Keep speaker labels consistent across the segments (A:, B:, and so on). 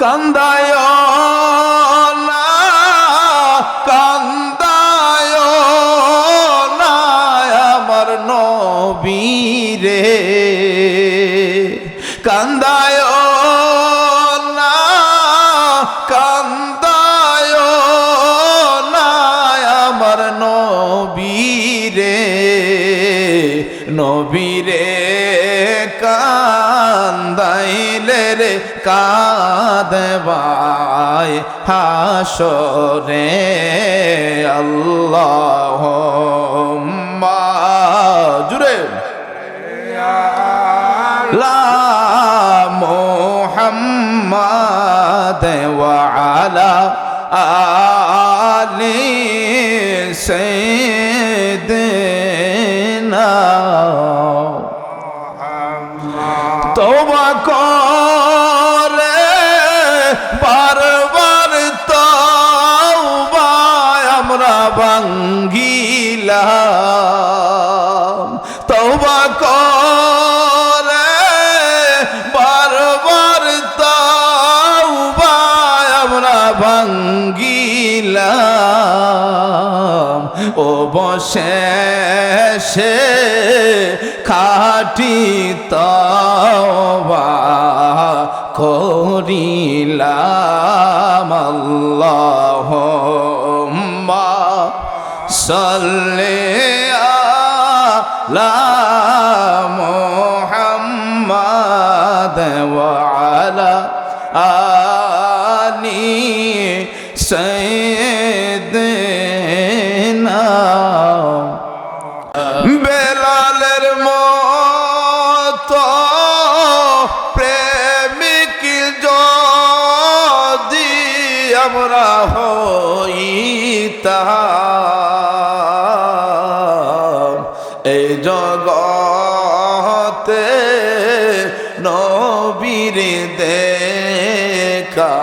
A: কান্দায় না কান্দায় না আমার নবীরে। কান্দায় না কান্দায় না আমার নবীরে। নবীরে কাদবায় হাসরে আল্লাহ জুড়ে। লা মোহাম্মদ ওয়ালা আলি সৈদিনা তোবা করে। ভাঙ্গিলাম তোবা করে আমরা ভাঙ্গিলাম। ও বসে সে খাটি তবা করিলাম। সাল্লে আলা মোহাম্মদ ওয়ালা আলি সৈয়দনা বেলালের মতো প্রেমিক যদি আমরা হইতাম। নবীর দেখা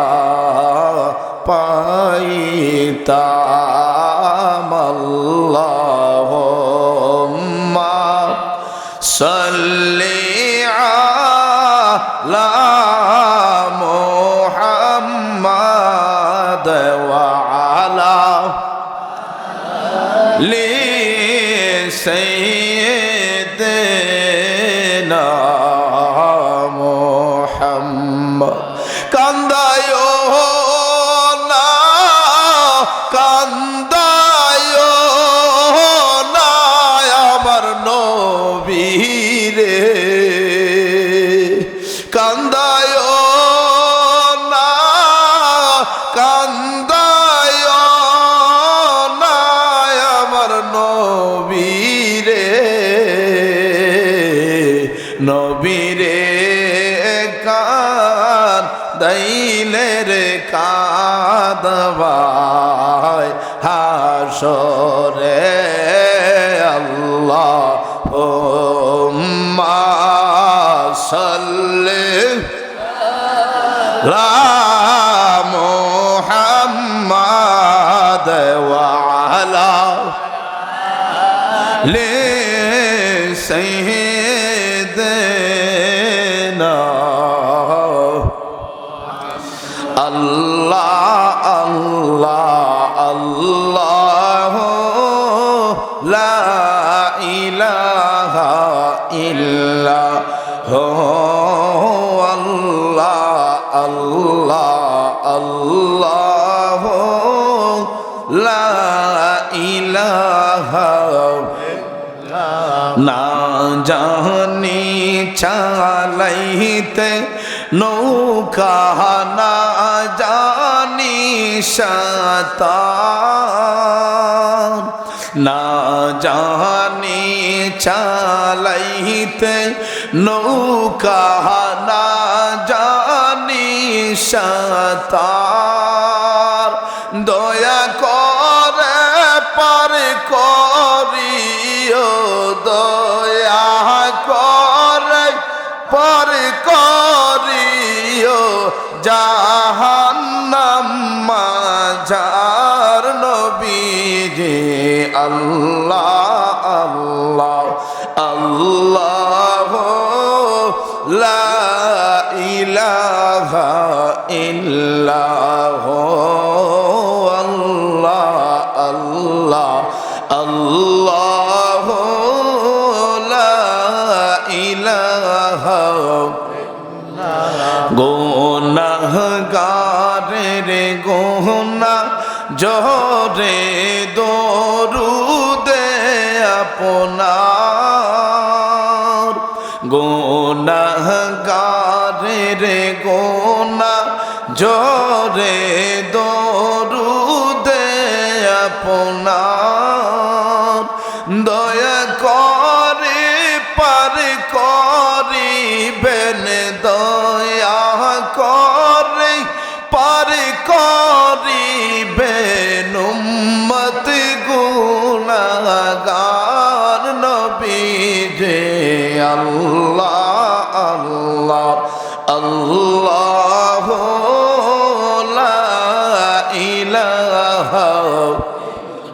A: পাইতাম আল্লাহ সাল্লি আলা মুহাম্মাদ ওয়া আলা লি সাইয়্যিদিনা নবীরে কান দাইলে রে কাদবায় হাসরে আল্লাহ ও মা সাল্লে লা মোহাম্মদ ওয়ালা লে সৈয়দনা জানি চালাইতে নৌকা না জানি সাঁতার। না জানি চালাইতে নৌকা না জানি সাঁতার। দয়া জাহান্নাম মাঝার নবীজি আল্লাহ আল্লাহ আল্লাহ লা ইলাহা গোনাগারের গোনা জহরে দরুদে আপনার। গোনাগারের গোনা, জরে দরুদে আপনার। দয়া করে পার করিবেন দয়া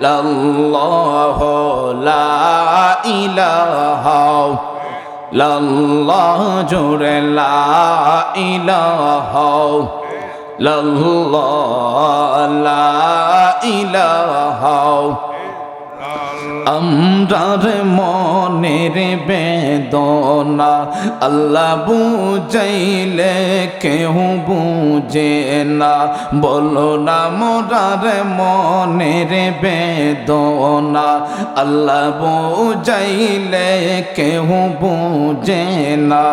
A: লা ইলাহা ইল্লাল্লাহ লা ইলাহা। ইল্লাল্লাহ লা ইলাহা লাল্লাহ জোরে লা ইলাহা। লাল্লাহ লা ইলাহা। আমরার মনের বেদনা, আল্লাহ বুঝাইলে কেউ বুঝে না। বলো না মোরার মনের বেদনা, আল্লাহ বুঝাইলে কেউ বুঝে না।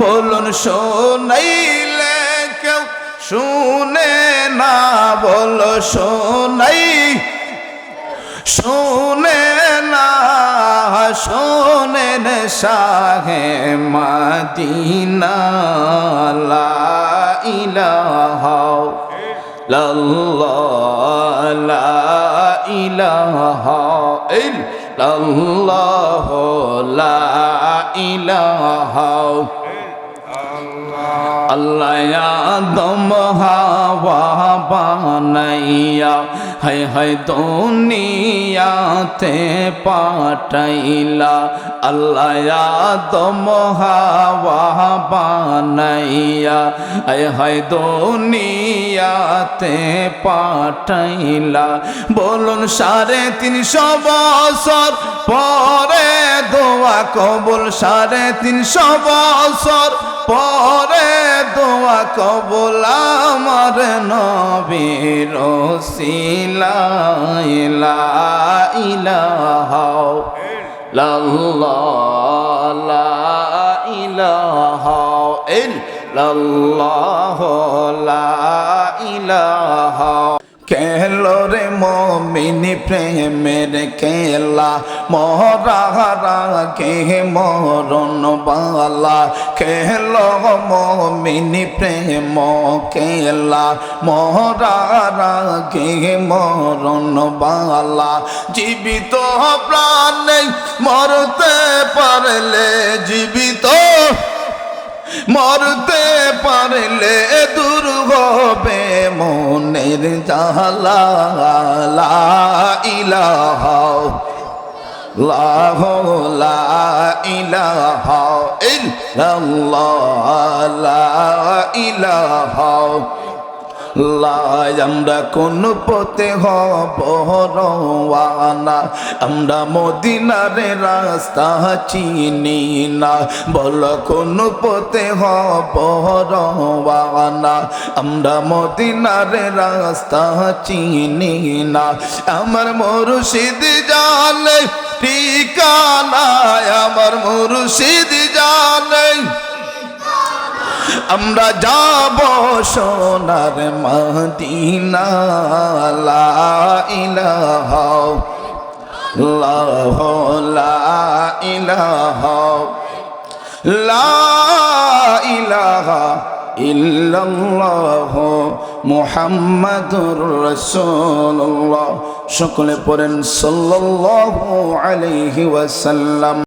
A: বলুন শোনাইলে কেউ শুনে না, বলো শোনাই, শোনে শোনেন শাহে মাদিনা, লা ইলাহা লাল্লাহ লা ইলাহা ইল্লাল্লাহ, লা ইলাহা আল্লাহ আদম হাওয়া বানাইয়া হায় হায় দুনিয়াতে পাঠাইলা, আল্লাহ আদম হাওয়া বানাইয়া, হায় হায় দুনিয়াতে পাঠাইলা। বলুন, সাড়ে তিনশো বছর পরে দোয়া কবুল, সাড়ে তিনশো বছর পরে দোয়া কবুল আমার নবীর সিলাইলা ইলাহা লাল্লাহ লা ইলাহা ইল্লাল্লাহ লা ইলাহা কেলো রে মমিনি প্রেমের কেলা মহারা কে মরণ বালা। কেলো মমিনি প্রেম কেলা মহারা কে মরণ বালা। জীবিত প্রাণে মরতে পারলে, জীবিত মরতে পারলে দূর হবে মনের জালা লা ইলাহা লাহ লা ইলাহা ইল্লাল্লাহ লা ইলাহা লাই, আমরা কোন পথে হব রওয়ানা? আমরা মদিনারে রাস্তা চিনি না। বল কোন পথে হব রওয়ানা? আমরা মদিনারে রাস্তা চিনি না। আমার মুর্শিদ জানে ঠিকানা আমার মুর্শিদ জানে আমরা যাব সোনার মদিনা, লা ইলাহা লাহ লা ইলাহা লা ইলাহা ইল্লাল্লাহ মুহাম্মাদুর রাসূলুল্লাহ। সকলে পড়েন সাল্লাল্লাহু আলাইহি ওয়াসাল্লাম।